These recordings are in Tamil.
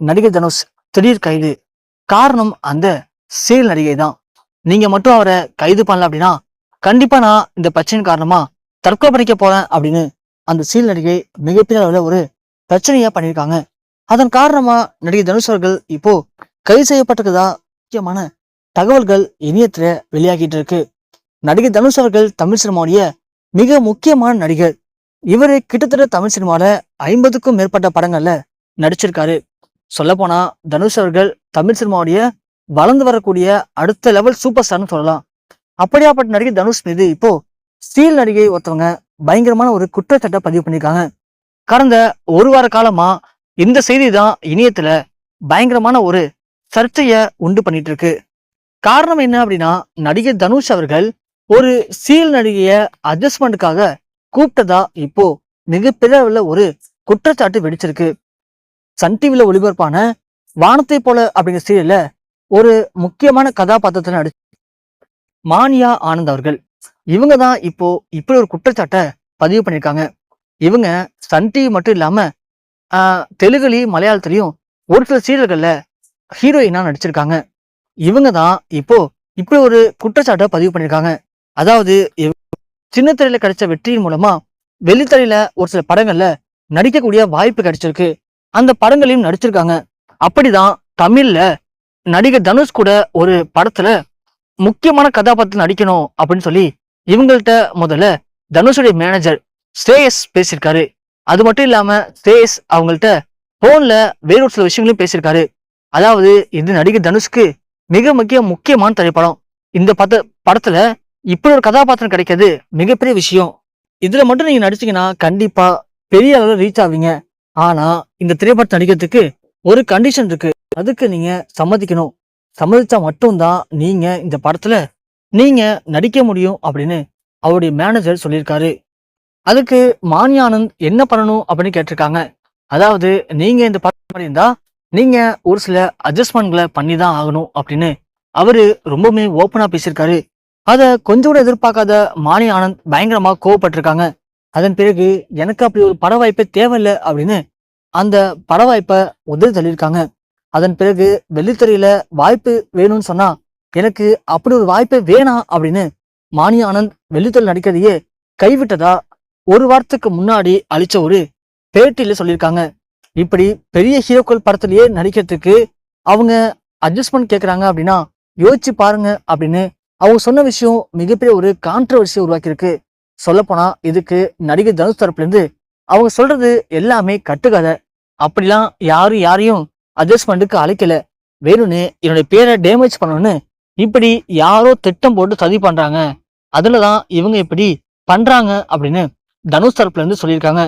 நடிகர் தனுஷ் திடீர் கைது. காரணம் அந்த சீரியல் நடிகை தான். நீங்க மட்டும் அவரை கைது பண்ணல அப்படின்னா கண்டிப்பா நான் இந்த பிரச்சனை காரணமா தற்கொலை பண்ணிக்க போறேன் அப்படின்னு அந்த சீரியல் நடிகை மிகப்பெரிய அளவில் ஒரு பிரச்சனையா பண்ணியிருக்காங்க. அதன் காரணமா நடிகர் தனுஷ் அவர்கள் இப்போ கைது செய்யப்பட்டிருக்கதா முக்கியமான தகவல்கள் இணையத்துல வெளியாகிட்டு இருக்கு. நடிகர் தனுஷ் அவர்கள் தமிழ் சினிமாவுடைய மிக முக்கியமான நடிகர். இவரு கிட்டத்தட்ட தமிழ் சினிமாவில் ஐம்பதுக்கும் மேற்பட்ட படங்கள்ல நடிச்சிருக்காரு. சொல்லப்போனா தனுஷ் அவர்கள் தமிழ் சினிமாவுடைய வளர்ந்து வரக்கூடிய அடுத்த லெவல் சூப்பர் ஸ்டார்னு சொல்லலாம். அப்படியாப்பட்ட நடிகை தனுஷ் மீது இப்போ ஸ்டீல் நடிகை ஒருத்தவங்க பயங்கரமான ஒரு குற்றச்சாட்டை பதிவு பண்ணியிருக்காங்க. கடந்த ஒரு வார காலமா இந்த செய்தி தான் இணையத்துல பயங்கரமான ஒரு சர்ச்சையை உண்டு பண்ணிட்டு இருக்கு காரணம் என்ன அப்படின்னா நடிகர் தனுஷ் அவர்கள் ஒரு சீல் நடிகைய அட்ஜஸ்ட்மெண்ட்டுக்காக கூப்பிட்டதா இப்போ மிகப்பெரிய ஒரு குற்றச்சாட்டு வெடிச்சிருக்கு. சன் டிவியில் ஒளிபரப்பான வானத்தை போல அப்படிங்கிற சீரியல்ல ஒரு முக்கியமான கதாபாத்திரத்தில் நடிச்சு மானியா ஆனந்த் அவர்கள். இவங்க தான் இப்போ இப்படி ஒரு குற்றச்சாட்டை பதிவு பண்ணியிருக்காங்க. இவங்க சன் டிவி மட்டும் இல்லாம தெலுங்குலையும் மலையாளத்துலேயும் ஒரு சில சீரியல்கள்ல ஹீரோயினா நடிச்சிருக்காங்க. இவங்க தான் இப்போ இப்படி ஒரு குற்றச்சாட்டை பதிவு பண்ணியிருக்காங்க. அதாவது சின்ன திரையில கிடைச்ச வெற்றியின் மூலமா வெள்ளித்திரையில ஒரு சில படங்கள்ல நடிக்கக்கூடிய வாய்ப்பு கிடைச்சிருக்கு. அந்த படங்களையும் நடிச்சிருக்காங்க. அப்படிதான் தமிழ்ல நடிகர் தனுஷ் கூட ஒரு படத்துல முக்கியமான கதாபாத்திரம் நடிக்கணும் அப்படின்னு சொல்லி இவங்கள்ட்ட முதல்ல தனுஷுடைய மேனேஜர் ஸ்ரேயஸ் பேசியிருக்காரு. அது மட்டும் இல்லாம ஸ்ரேயஸ் அவங்கள்ட்ட போன்ல வேறொரு சில விஷயங்களையும் பேசியிருக்காரு. அதாவது இது நடிகர் தனுஷ்க்கு மிக முக்கிய முக்கியமான திரைப்படம். இந்த பத படத்துல இப்படி ஒரு கதாபாத்திரம் கிடைக்கிறது மிகப்பெரிய விஷயம். இதுல மட்டும் நீங்க நடிச்சீங்கன்னா கண்டிப்பா பெரிய அளவில் ரீச் ஆவீங்க. ஆனா இந்த திரைப்படத்தை நடிக்கிறதுக்கு ஒரு கண்டிஷன் இருக்கு. அதுக்கு நீங்க சம்மதிக்கணும். சம்மதிச்சா மட்டும்தான் நீங்க இந்த படத்துல நீங்க நடிக்க முடியும் அப்படின்னு அவருடைய மேனேஜர் சொல்லியிருக்காரு. அதுக்கு மானியானந்த் என்ன பண்ணணும் அப்படின்னு கேட்டிருக்காங்க. அதாவது நீங்க இந்த படம் இருந்தா நீங்க ஒரு சில அட்ஜஸ்ட்மெண்ட்களை பண்ணி தான் ஆகணும் அப்படின்னு அவரு ரொம்பவுமே ஓப்பனா பேசியிருக்காரு. அதை கொஞ்சம் கூட எதிர்பார்க்காத மானி ஆனந்த் பயங்கரமா கோவப்பட்டிருக்காங்க. அதன் பிறகு எனக்கு அப்படி ஒரு பட வாய்ப்பே தேவையில்லை அப்படின்னு அந்த பட வாய்ப்பை உதவி தள்ளியிருக்காங்க. அதன் பிறகு வெள்ளித்திரையில வாய்ப்பு வேணும்னு சொன்னா எனக்கு அப்படி ஒரு வாய்ப்பே வேணாம் அப்படின்னு மானிய ஆனந்த் வெள்ளித்திரையில் நடிக்கிறதையே கைவிட்டதா ஒரு வாரத்துக்கு முன்னாடி அளிச்ச ஒரு பேட்டியில சொல்லியிருக்காங்க. இப்படி பெரிய ஹீரோக்கள் படத்திலேயே நடிக்கிறதுக்கு அவங்க அட்ஜஸ்ட்மெண்ட் கேட்குறாங்க அப்படின்னா யோசிச்சு பாருங்க அப்படின்னு அவங்க சொன்ன விஷயம் மிகப்பெரிய ஒரு கான்ட்ரவர்சியை உருவாக்கியிருக்கு. சொல்லப்போனால் இதுக்கு நடிகர் தனுஷ் தரப்புலேருந்து அவங்க சொல்கிறது எல்லாமே கட்டுக்கதை. அப்படிலாம் யாரும் யாரையும் அட்ஜஸ்ட்மெண்ட்டுக்கு அழைக்கல. வேணும்னு என்னுடைய பேரை டேமேஜ் பண்ணணும்னு இப்படி யாரோ திட்டம் போட்டு சதி பண்ணுறாங்க அதில் தான் இவங்க இப்படி பண்ணுறாங்க அப்படின்னு தனுஷ் தரப்புலேருந்து சொல்லியிருக்காங்க.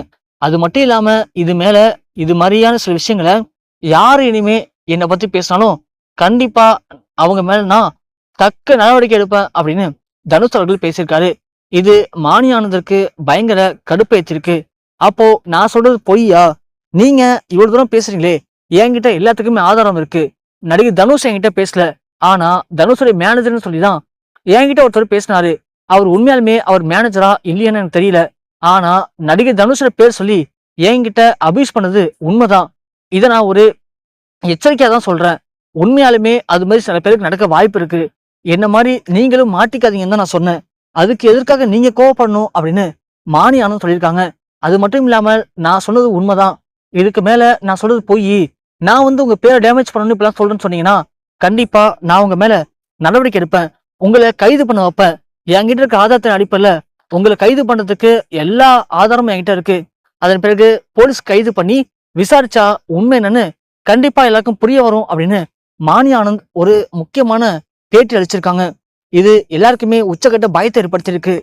அது மட்டும் இல்லாமல் இது மேலே இது மாதிரியான சில விஷயங்களை யார் இனிமே என்னை பற்றி பேசினாலும் கண்டிப்பாக அவங்க மேலே நான் தக்க நடவடிக்கை எடுப்பேன் அப்படின்னு தனுஷ் அவர்கள் பேசியிருக்காரு. இது மானியானதற்கு பயங்கர கடுப்பேற்றிருக்கு. அப்போ நான் சொல்றது பொய்யா? நீங்க இவ்வளவு தூரம் பேசுறீங்களே. என்கிட்ட எல்லாத்துக்குமே ஆதாரம் இருக்கு. நடிகர் தனுஷ் என்கிட்ட பேசல. ஆனா தனுஷுடைய மேனேஜர்னு சொல்லி தான் என்கிட்ட ஒருத்தர் பேசினாரு. அவர் உண்மையாலுமே அவர் மேனேஜரா இல்லையான்னு எனக்கு தெரியல. ஆனா நடிகர் தனுஷோட பேர் சொல்லி என்கிட்ட அபியூஸ் பண்ணது உண்மைதான். இதை நான் ஒரு எச்சரிக்கையா தான் சொல்றேன். உண்மையாலுமே அது மாதிரி சில பேருக்கு நடக்க வாய்ப்பு இருக்கு. என்ன மாதிரி நீங்களும் மாட்டிக்காதீங்கன்னு தான் நான் சொன்னேன். அதுக்கு எதற்காக நீங்க கோவப்படணும் அப்படின்னு மானியானும் சொல்லியிருக்காங்க. அது மட்டும் இல்லாமல் நான் சொன்னது உண்மைதான். இதுக்கு மேல நான் சொல்றது போய். நான் வந்து உங்க பேரை டேமேஜ் பண்ணணும்னு இப்பெல்லாம் சொல்றேன்னு சொன்னீங்கன்னா கண்டிப்பா நான் உங்க மேல நடவடிக்கை எடுப்பேன். உங்களை கைது பண்ண வைப்பேன். என்கிட்ட இருக்க ஆதாரத்தின் அடிப்படையில உங்களை கைது பண்றதுக்கு எல்லா ஆதாரமும் என்கிட்ட இருக்கு. அதன் பிறகு போலீஸ் கைது பண்ணி விசாரிச்சா உண்மை என்னன்னு கண்டிப்பா எல்லாருக்கும் புரிய வரும் அப்படின்னு மானியானந்த் ஒரு முக்கியமான பேட்டி அளிச்சிருக்காங்க. இது எல்லாருக்குமே உச்சக்கட்ட பயத்தை ஏற்படுத்தியிருக்கு.